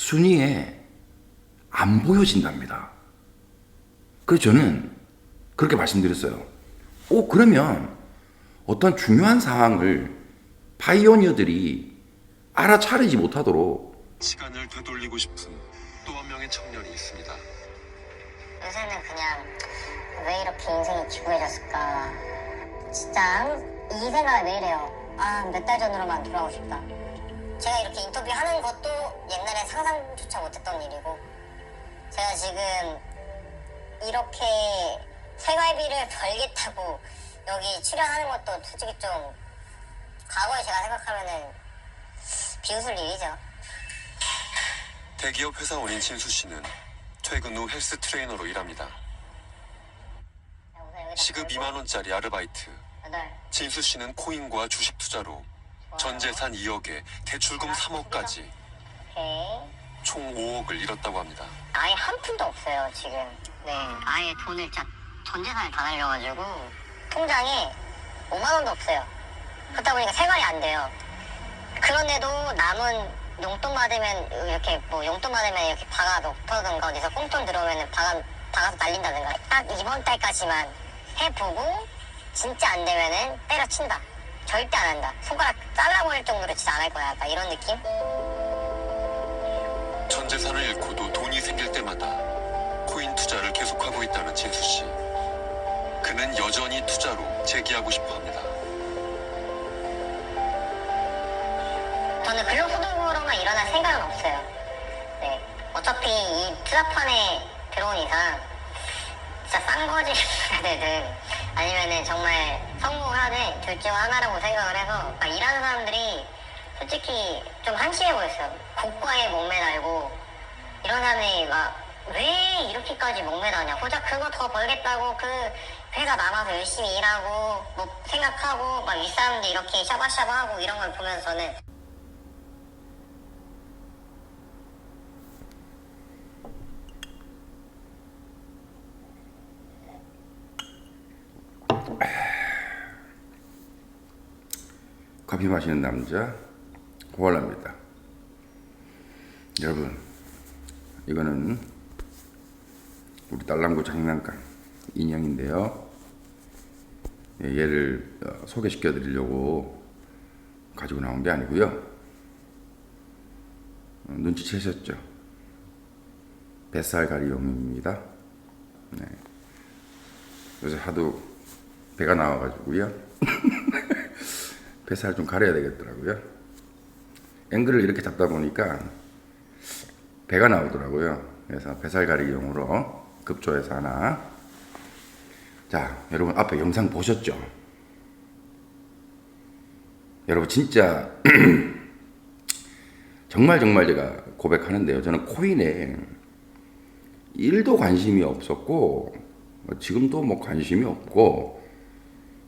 순위에 안 보여진답니다. 그래서 저는 그렇게 말씀드렸어요. 오, 그러면 어떤 중요한 사항을 파이오니어들이 알아차리지 못하도록 시간을 되돌리고 싶은 또 한 명의 청년이 있습니다. 요새는 그냥 왜 이렇게 인생이 지구해졌을까 진짜 항- 이 생각을 매일 해요 아 몇 달 전으로만 돌아오고 싶다 제가 이렇게 인터뷰하는 것도 옛날에 상상조차 못했던 일이고 제가 지금 이렇게 생활비를 벌겠다고 여기 출연하는 것도 솔직히 좀 과거에 제가 생각하면은 비웃을 일이죠 대기업 회사원인 진수 씨는 퇴근 후 헬스 트레이너로 일합니다. 시급 2만 원짜리 아르바이트. 진수 씨는 코인과 주식 투자로 전 재산 2억에 대출금 3억까지 오케이 총 5억을 잃었다고 합니다. 아예 한 푼도 없어요 지금. 네, 아예 돈을 진짜 전 재산을 다 날려가지고 통장에 5만 원도 없어요. 그러다 보니까 생활이 안 돼요. 그런데도 남은 용돈 받으면 이렇게 뭐 용돈 받으면 이렇게 박아 놓던가 어디서 꽁돈 들어오면 박아 박아서 날린다든가 딱 이번 달까지만 해보고 진짜 안 되면은 때려친다. 절대 안 한다. 손가락 잘라버릴 정도로 진짜 안 할 거야. 약간 이런 느낌? 전 재산을 잃고도 돈이 생길 때마다 코인 투자를 계속하고 있다는 진수 씨. 그는 여전히 투자로 재기하고 싶어 합니다. 저는 근로소득으로만 일어날 생각은 없어요. 네. 어차피 이 투자판에 들어온 이상 진짜 싼 되든 아니면은 정말 성공을 하든 둘중 하나라고 생각을 해서 막 일하는 사람들이 솔직히 좀 한심해 보였어요. 고가에 목매달고 이런 사람이 막 왜 이렇게까지 목매다냐 고작 그거 더 벌겠다고 그 회사 남아서 열심히 일하고 뭐 생각하고 막 윗사람들 이렇게 샤바샤바하고 이런 걸 보면서 저는 커피 마시는 남자 고알라입니다. 여러분, 이거는 우리 딸랑구 장난감 인형인데요. 예, 얘를 어, 소개시켜 드리려고 가지고 나온 게 아니고요. 어, 눈치채셨죠? 뱃살 가리용입니다. 네. 요새 하도 배가 나와가지고요. 뱃살 좀 가려야 되겠더라고요. 앵글을 이렇게 잡다 보니까 배가 나오더라고요. 그래서 뱃살 가리기용으로 급조해서 하나. 자, 여러분 앞에 영상 보셨죠? 여러분 진짜 정말 정말 제가 고백하는데요. 저는 코인에 1도 관심이 없었고 지금도 뭐 관심이 없고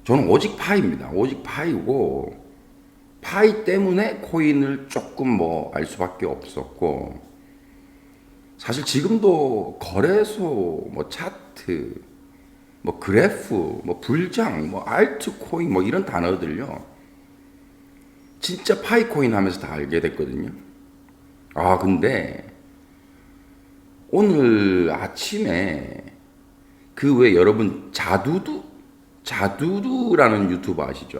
저는 오직 파이입니다. 오직 파이고 파이 때문에 코인을 조금 뭐 알 수밖에 없었고 사실 지금도 거래소 뭐 차트 뭐 그래프 뭐 불장 뭐 알트코인 뭐 이런 단어들요 진짜 파이 코인 하면서 다 알게 됐거든요. 아 근데 오늘 아침에 그 왜 여러분 자두두 자두두라는 유튜버 아시죠?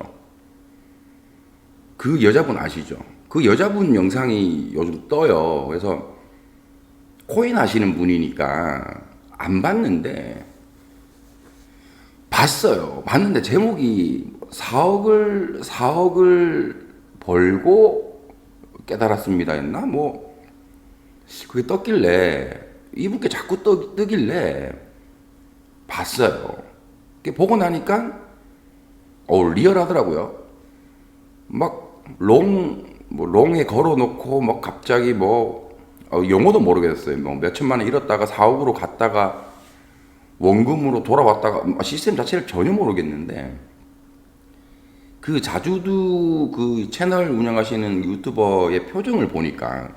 그 여자분 아시죠? 그 여자분 영상이 요즘 떠요. 그래서 코인 하시는 분이니까 안 봤는데 봤어요. 봤는데 제목이 4억을 4억을 벌고 깨달았습니다 했나? 뭐 그게 떴길래 이분께 자꾸 떠, 뜨길래 봤어요. 보고 나니까 어 리얼하더라고요. 막롱 뭐 롱에 걸어놓고 막 갑자기 뭐 어, 영어도 모르겠어요. 뭐 몇천만 원 잃었다가 4억으로 갔다가 원금으로 돌아왔다가 뭐 시스템 자체를 전혀 모르겠는데 그 자주도 그 채널 운영하시는 유튜버의 표정을 보니까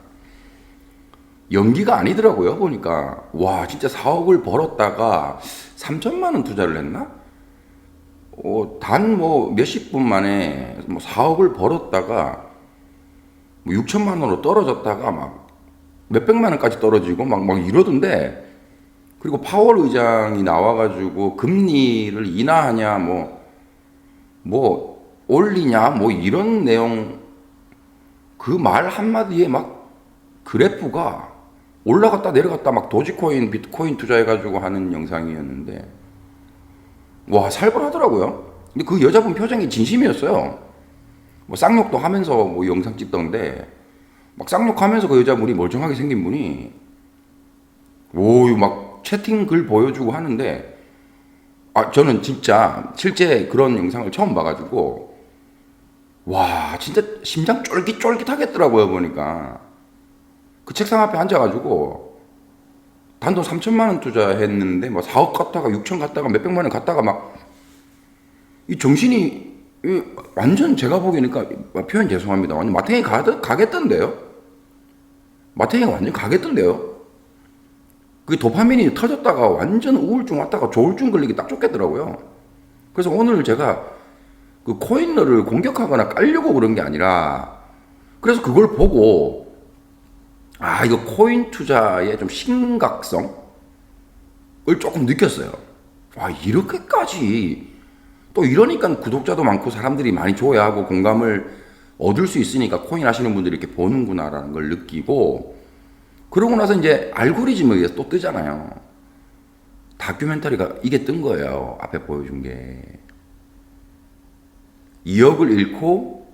연기가 아니더라고요. 보니까 와 진짜 4억을 벌었다가 3천만 원 투자를 했나? 어, 단뭐 몇십 분 만에 뭐 4억을 벌었다가 뭐 6천만 원으로 떨어졌다가 막 몇백만 원까지 떨어지고 막, 막 이러던데 그리고 파월 의장이 나와가지고 금리를 인하하냐 뭐, 뭐 올리냐 뭐 이런 내용 그 말 한마디에 막 그래프가 올라갔다 내려갔다 막 도지코인 비트코인 투자해가지고 하는 영상이었는데 와 살벌하더라고요. 근데 그 여자분 표정이 진심이었어요. 뭐 쌍욕도 하면서 뭐 영상 찍던데 막 쌍욕하면서 그 여자분이 멀쩡하게 생긴 분이 오막 채팅 글 보여주고 하는데 아 저는 진짜 실제 그런 영상을 처음 봐가지고 와 진짜 심장 쫄깃쫄깃하겠더라고요 보니까 그 책상 앞에 앉아가지고 단돈 3천만 원 투자했는데 뭐 4억 갔다가 6천 갔다가 몇백만 원 갔다가 막 이 정신이 이 완전 제가 보기니까 표현 죄송합니다. 완전 마탱이 가, 가겠던데요? 마탱이가 완전 가겠던데요? 그 도파민이 터졌다가 완전 우울증 왔다가 조울증 걸리기 딱 좋겠더라고요. 그래서 오늘 제가 그 코인러를 공격하거나 깔려고 그런 게 아니라 그래서 그걸 보고 아 이거 코인 투자의 좀 심각성을 조금 느꼈어요. 와 이렇게까지 또 이러니까 구독자도 많고 사람들이 많이 좋아하고 공감을 얻을 수 있으니까 코인 하시는 분들이 이렇게 보는구나라는 걸 느끼고 그러고 나서 이제 알고리즘에 의해서 또 뜨잖아요. 다큐멘터리가 이게 뜬 거예요. 앞에 보여준 게. 2억을 잃고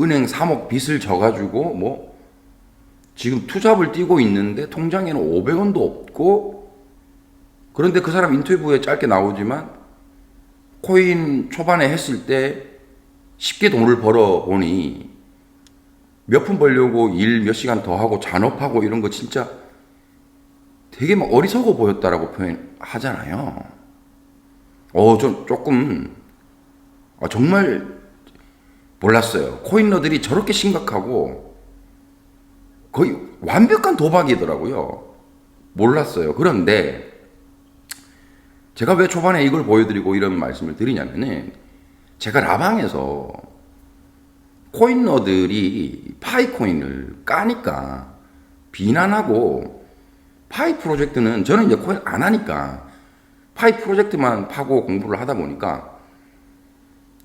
은행 3억 빚을 져가지고 뭐 지금 투잡을 뛰고 있는데 통장에는 500원도 없고 그런데 그 사람 인터뷰에 짧게 나오지만 코인 초반에 했을 때 쉽게 돈을 벌어 보니 몇 푼 벌려고 일 몇 시간 더 하고 잔업하고 이런 거 진짜 되게 막 어리석어 보였다라고 표현하잖아요. 어, 좀 조금 아, 정말 몰랐어요. 코인러들이 저렇게 심각하고 거의 완벽한 도박이더라고요. 몰랐어요. 그런데 제가 왜 초반에 이걸 보여드리고 이런 말씀을 드리냐면은 제가 라방에서 코인러들이 파이코인을 까니까 비난하고 파이 프로젝트는 저는 이제 코인 안 하니까 파이 프로젝트만 파고 공부를 하다 보니까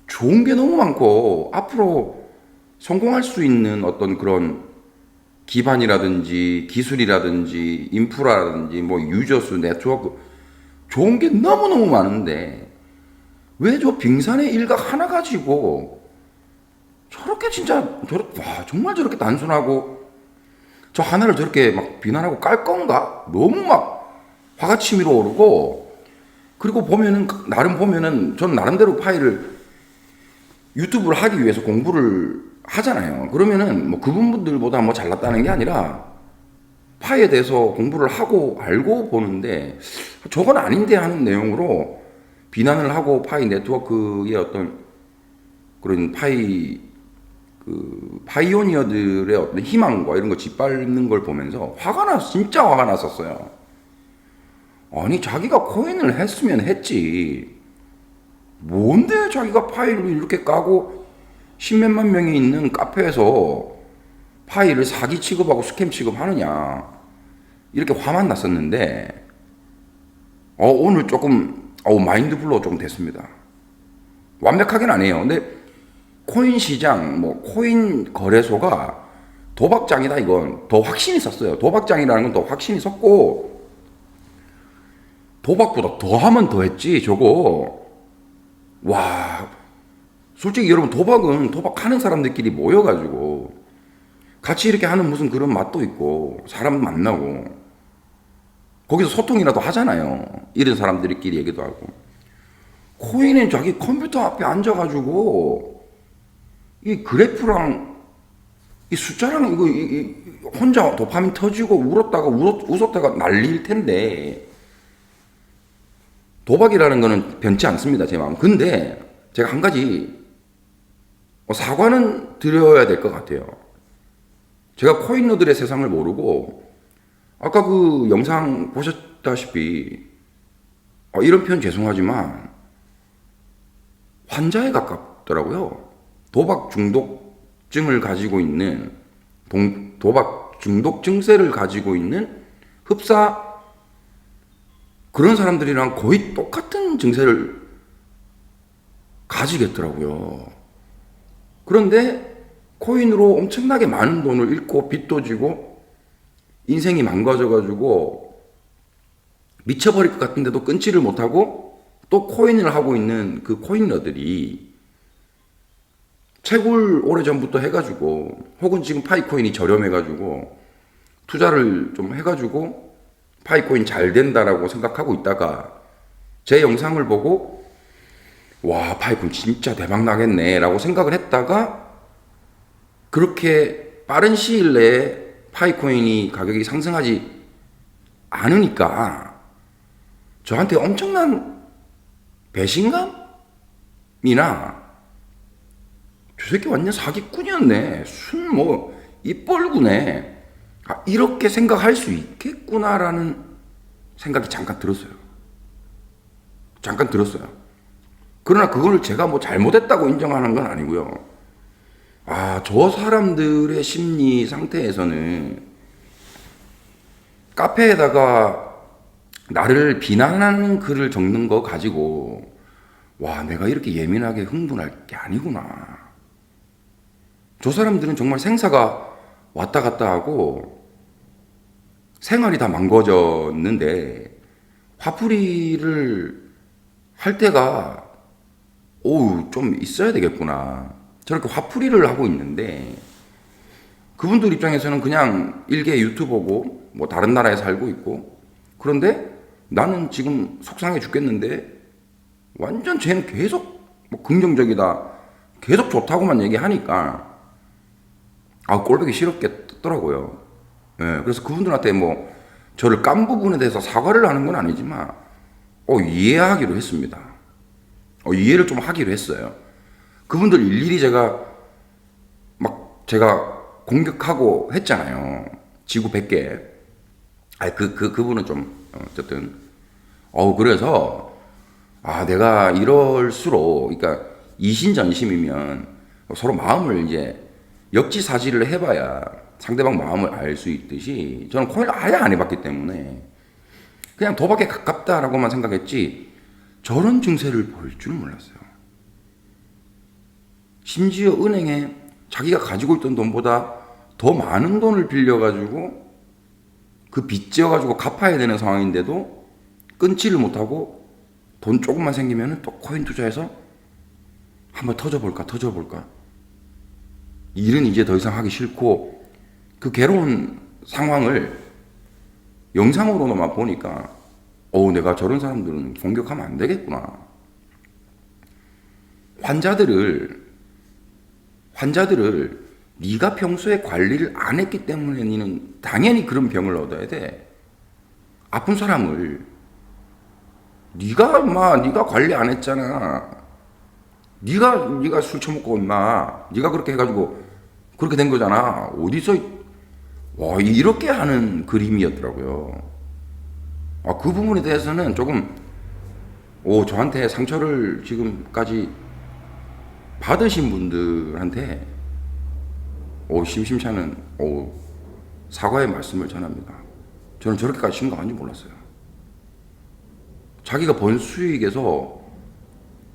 좋은 게 너무 많고 앞으로 성공할 수 있는 어떤 그런 기반이라든지 기술이라든지 인프라라든지 뭐 유저수 네트워크 좋은 게 너무너무 많은데 왜 저 빙산의 일각 하나 가지고 저렇게 진짜 저렇 와 정말 저렇게 단순하고 저 하나를 저렇게 막 비난하고 깔 건가? 너무 막 화가 치밀어 오르고 그리고 보면은 나름 보면은 전 나름대로 파일을 유튜브를 하기 위해서 공부를 하잖아요. 그러면은 뭐 그분들보다 뭐 잘났다는 게 아니라 파이에 대해서 공부를 하고 알고 보는데 저건 아닌데 하는 내용으로 비난을 하고 파이 네트워크의 어떤 그런 파이 그 파이오니어들의 어떤 희망과 이런 거 짓밟는 걸 보면서 화가 나 진짜 화가 났었어요. 아니 자기가 코인을 했으면 했지. 뭔데 자기가 파일을 이렇게 까고 십몇만 명이 있는 카페에서 파일을 사기 취급하고 스캠 취급하느냐 이렇게 화만 났었는데 어, 오늘 조금 어, 마인드 블로우 조금 됐습니다. 완벽하긴 아니에요. 근데 코인 시장 뭐 코인 거래소가 도박장이다 이건 더 확신이 섰어요. 도박장이라는 건 더 확신이 섰고 도박보다 더 하면 더 했지 저거 와, 솔직히 여러분 도박은 도박하는 사람들끼리 모여가지고 같이 이렇게 하는 무슨 그런 맛도 있고 사람 만나고 거기서 소통이라도 하잖아요. 이런 사람들끼리 얘기도 하고 코인은 자기 컴퓨터 앞에 앉아가지고 이 그래프랑 이 숫자랑 이거 이, 이 혼자 도파민 터지고 울었다가 울었, 웃었다가 난리일 텐데 도박이라는 거는 변치 않습니다, 제 마음. 근데 제가 한 가지 어, 사과는 드려야 될 것 같아요. 제가 코인러들의 세상을 모르고 아까 그 영상 보셨다시피 어, 이런 표현 죄송하지만 환자에 가깝더라고요. 도박 중독증을 가지고 있는 동, 도박 중독 증세를 가지고 있는 흡사 그런 사람들이랑 거의 똑같은 증세를 가지겠더라고요. 그런데 코인으로 엄청나게 많은 돈을 잃고 빚도 지고 인생이 망가져가지고 미쳐버릴 것 같은데도 끊지를 못하고 또 코인을 하고 있는 그 코인러들이 채굴 오래전부터 해가지고 혹은 지금 파이코인이 저렴해가지고 투자를 좀 해가지고 파이코인 잘 된다라고 생각하고 있다가 제 영상을 보고 와 파이코인 진짜 대박 나겠네 라고 생각을 했다가 그렇게 빠른 시일 내에 파이코인이 가격이 상승하지 않으니까 저한테 엄청난 배신감이나 저 새끼 완전 사기꾼이었네. 순뭐 입벌구네. 아, 이렇게 생각할 수 있겠구나라는 생각이 잠깐 들었어요. 잠깐 들었어요. 그러나 그걸 제가 뭐 잘못했다고 인정하는 건 아니고요. 아, 저 사람들의 심리 상태에서는 카페에다가 나를 비난하는 글을 적는 거 가지고 와, 내가 이렇게 예민하게 흥분할 게 아니구나. 저 사람들은 정말 생사가 왔다 갔다 하고 생활이 다 망가졌는데 화풀이를 할 때가 오우 좀 있어야 되겠구나. 저렇게 화풀이를 하고 있는데 그분들 입장에서는 그냥 일개 유튜버고 뭐 다른 나라에 살고 있고 그런데 나는 지금 속상해 죽겠는데 완전 쟤는 계속 뭐 긍정적이다 계속 좋다고만 얘기하니까 아 꼴보기 싫었겠더라고요. 예, 그래서 그분들한테 뭐 저를 깐 부분에 대해서 사과를 하는 건 아니지만 어 이해하기로 했습니다. 어, 이해를 좀 하기로 했어요. 그분들 일일이 제가 막 제가 공격하고 했잖아요. 지구 100개. 아, 그, 그, 그분은 좀, 어, 어쨌든. 어 그래서, 아, 내가 이럴수록, 그러니까 이신전심이면 서로 마음을 이제 역지사지를 해봐야 상대방 마음을 알 수 있듯이 저는 코인을 아예 안 해봤기 때문에 그냥 도박에 가깝다라고만 생각했지 저런 증세를 보일 줄은 몰랐어요. 심지어 은행에 자기가 가지고 있던 돈보다 더 많은 돈을 빌려가지고 그 빚 지어가지고 갚아야 되는 상황인데도 끊지를 못하고 돈 조금만 생기면 또 코인 투자해서 한번 터져볼까 터져볼까 일은 이제 더 이상 하기 싫고 그 괴로운 상황을 영상으로만 보니까 어 내가 저런 사람들은 공격하면 안 되겠구나 환자들을 환자들을 네가 평소에 관리를 안 했기 때문에 너는 당연히 그런 병을 얻어야 돼. 아픈 사람을 네가 마 네가 관리 안 했잖아. 네가 네가 술 처먹고 엄마 네가 그렇게 해가지고 그렇게 된 거잖아. 어디서 와 이렇게 하는 그림이었더라고요. 아, 그 부분에 대해서는 조금 오 저한테 상처를 지금까지 받으신 분들한테 오 심심치 않은 오 사과의 말씀을 전합니다. 저는 저렇게까지 심각한지 몰랐어요. 자기가 번 수익에서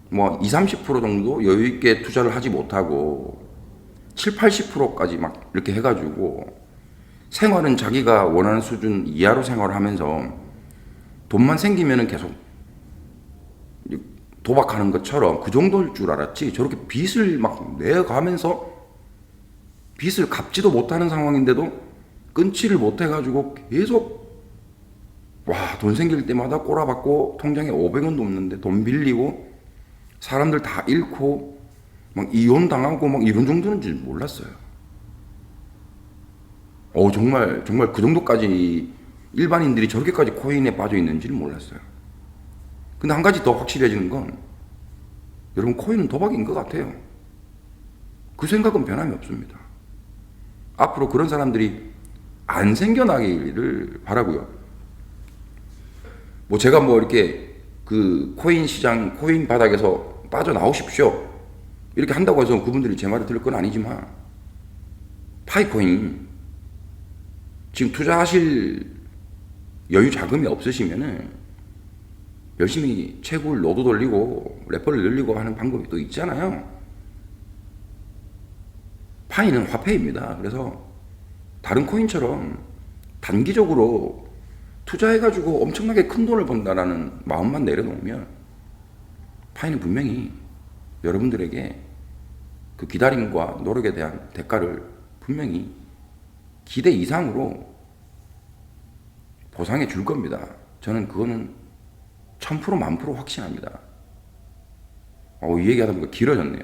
뭐 2, 30% 정도 여유 있게 투자를 하지 못하고 7, 80%까지 막 이렇게 해가지고 생활은 자기가 원하는 수준 이하로 생활을 하면서 돈만 생기면은 계속 도박하는 것처럼 그 정도일 줄 알았지 저렇게 빚을 막 내가면서 빚을 갚지도 못하는 상황인데도 끊지를 못해가지고 계속 와 돈 생길 때마다 꼬라박고 통장에 500원도 없는데 돈 빌리고 사람들 다 잃고 막 이혼 당하고 막 이런 정도는 줄 몰랐어요. 어 정말 정말 그 정도까지 일반인들이 저렇게까지 코인에 빠져 있는지는 몰랐어요. 근데 한 가지 더 확실해지는 건 여러분 코인은 도박인 것 같아요. 그 생각은 변함이 없습니다. 앞으로 그런 사람들이 안 생겨나기를 바라고요. 뭐 제가 뭐 이렇게 그 코인 시장, 코인 바닥에서 빠져나오십시오. 이렇게 한다고 해서 그분들이 제 말을 들을 건 아니지만 파이코인 지금 투자하실 여유 자금이 없으시면은 열심히 채굴 노도 돌리고 래퍼를 늘리고 하는 방법이 또 있잖아요. 파이는 화폐입니다. 그래서 다른 코인처럼 단기적으로 투자해가지고 엄청나게 큰 돈을 번다라는 마음만 내려놓으면 파이는 분명히 여러분들에게 그 기다림과 노력에 대한 대가를 분명히 기대 이상으로 보상해 줄 겁니다. 저는 그거는 1000% 만프로 확신합니다. 어, 이 얘기하다 보니까 길어졌네요.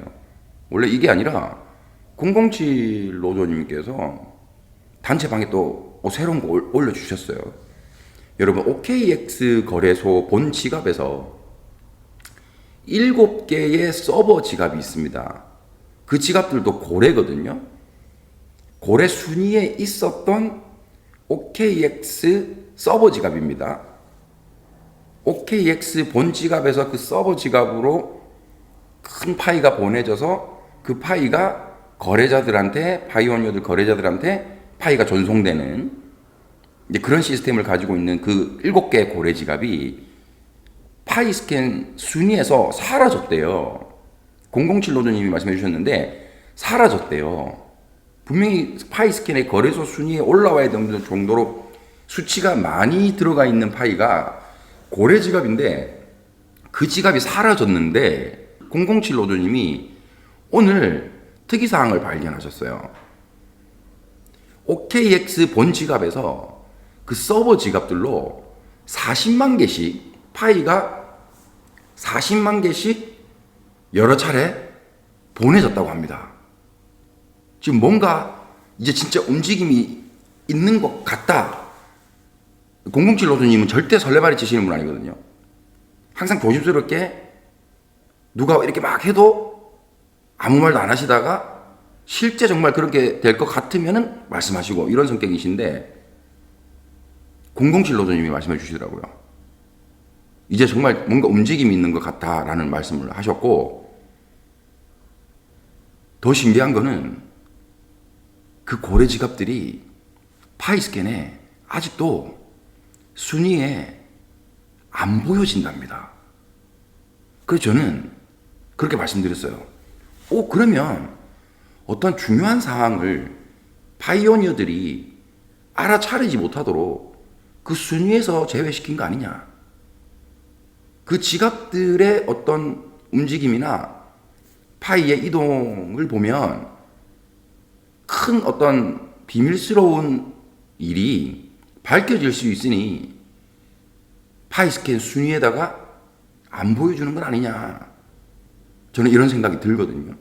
원래 이게 아니라 007 노조님께서 단체 방에 또 어, 새로운 거 올- 올려주셨어요. 여러분, OKX 거래소 본 지갑에서 7개의 서버 지갑이 있습니다. 그 지갑들도 고래거든요. 고래 순위에 있었던 OKX 서버 지갑입니다. OKX 본 지갑에서 그 서버 지갑으로 큰 파이가 보내져서 그 파이가 거래자들한테 파이오니어들 거래자들한테 파이가 전송되는 이제 그런 시스템을 가지고 있는 그 일곱 개의 고래 지갑이 파이 스캔 순위에서 사라졌대요. 007 노조님이 말씀해 주셨는데 사라졌대요. 분명히 파이 스캔의 거래소 순위에 올라와야 되는 정도로 수치가 많이 들어가 있는 파이가 고래 지갑인데 그 지갑이 사라졌는데 007 노조님이 오늘 특이사항을 발견하셨어요. OKX 본 지갑에서 그 서버 지갑들로 40만 개씩 파이가 40만 개씩 여러 차례 보내졌다고 합니다. 지금 뭔가 이제 진짜 움직임이 있는 것 같다. 007 노조님은 절대 설레발이 치시는 분 아니거든요. 항상 조심스럽게 누가 이렇게 막 해도 아무 말도 안 하시다가 실제 정말 그렇게 될 것 같으면은 말씀하시고 이런 성격이신데 007 노조님이 말씀해 주시더라고요. 이제 정말 뭔가 움직임이 있는 것 같다라는 말씀을 하셨고 더 신기한 거는 그 고래 지갑들이 파이스캔에 아직도 순위에 안 보여진답니다. 그래서 저는 그렇게 말씀드렸어요. 오, 그러면 어떤 중요한 사항을 파이오니어들이 알아차리지 못하도록 그 순위에서 제외시킨 거 아니냐. 그 지갑들의 어떤 움직임이나 파이의 이동을 보면 큰 어떤 비밀스러운 일이 밝혀질 수 있으니 파이스캔 순위에다가 안 보여주는 건 아니냐. 저는 이런 생각이 들거든요.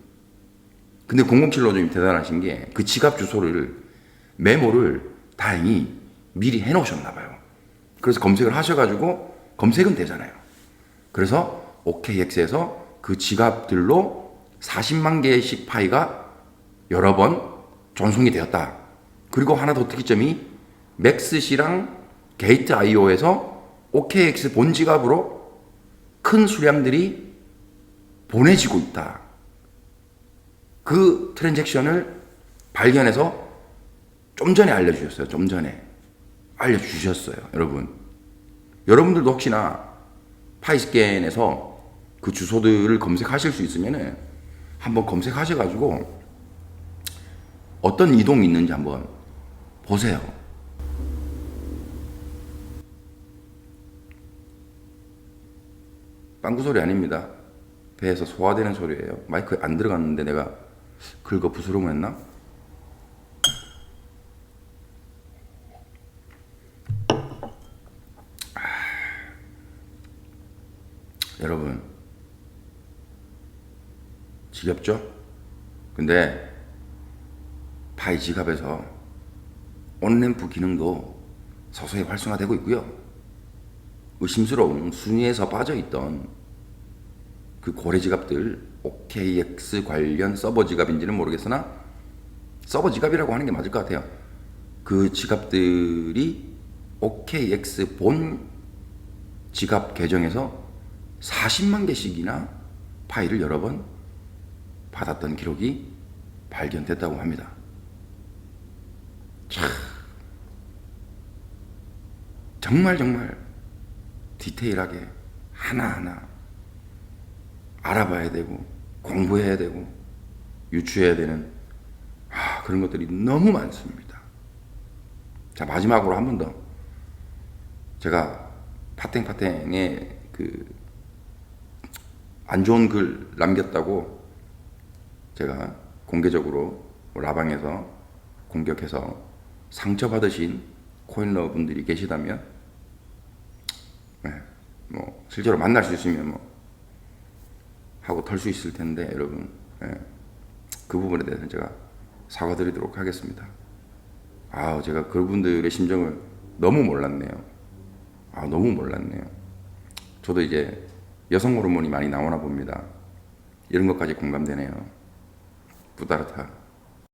근데 007 노조님 대단하신 게 그 지갑 주소를 메모를 다행히 미리 해놓으셨나 봐요. 그래서 검색을 하셔가지고 검색은 되잖아요. 그래서 OKX에서 그 지갑들로 40만 개씩 파이가 여러 번 전송이 되었다. 그리고 하나 더 특이점이 맥스시랑 게이트 IO에서 OKX 본 지갑으로 큰 수량들이 보내지고 있다. 그 트랜잭션을 발견해서 좀 전에 알려주셨어요. 좀 전에 알려주셨어요. 여러분. 여러분들도 혹시나 파이스캔에서 그 주소들을 검색하실 수 있으면은 한번 검색하셔가지고 어떤 이동이 있는지 한번 보세요. 빵구 소리 아닙니다. 배에서 소화되는 소리예요. 마이크에 안 들어갔는데 내가 긁어 부스러움 했나? 아. 여러분 지겹죠? 근데 파이 지갑에서 온램프 기능도 서서히 활성화되고 있고요. 의심스러운 순위에서 빠져있던 그 고래 지갑들 OKX 관련 서버 지갑인지는 모르겠으나 서버 지갑이라고 하는 게 맞을 것 같아요. 그 지갑들이 OKX 본 지갑 계정에서 40만 개씩이나 파일을 여러 번 받았던 기록이 발견됐다고 합니다. 참 정말 정말 디테일하게 하나하나 알아봐야 되고 공부해야 되고 유추해야 되는 아, 그런 것들이 너무 많습니다. 자 마지막으로 한 번 더 제가 파탱파탱에 그안 좋은 글 남겼다고 제가 공개적으로 라방에서 공격해서 상처받으신 코인러 분들이 계시다면 네, 뭐 실제로 만날 수 있으면 뭐 하고 털 수 있을 텐데 여러분 예, 그 부분에 대해서 제가 사과드리도록 하겠습니다. 아 제가 그분들의 심정을 너무 몰랐네요. 아 너무 몰랐네요. 저도 이제 여성 호르몬이 많이 나오나 봅니다. 이런 것까지 공감되네요. 뿌다르타.